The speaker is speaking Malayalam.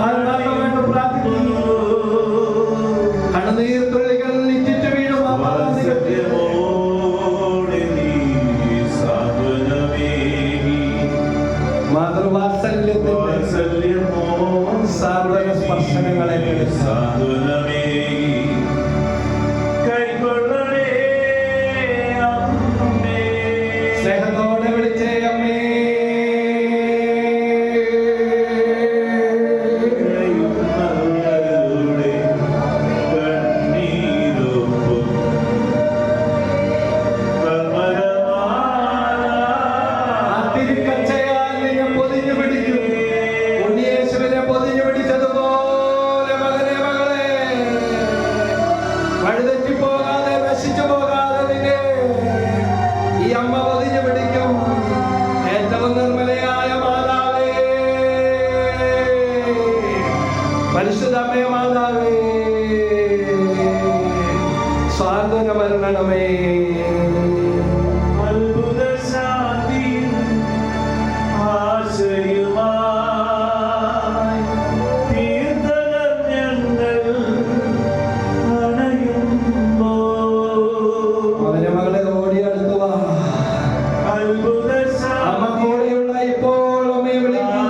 ആത്മാർത്ഥമായിട്ട് പ്രാർത്ഥിക്കുന്നു കണ്ണുനീർ തുള്ളികൾ നിറ്റിച്ചു വീഴും മാതൃവാത്സല്യത്തിന്റെ സാധന സ്പർശനങ്ങളെ സാധനമേ പരിശുദ്ധമേ മാതാവേ സ്വാതന വരണമേ അത്ഭുത ശാന്തി അമ്മ കൂടെയുള്ള ഇപ്പോഴും വിളിക്കും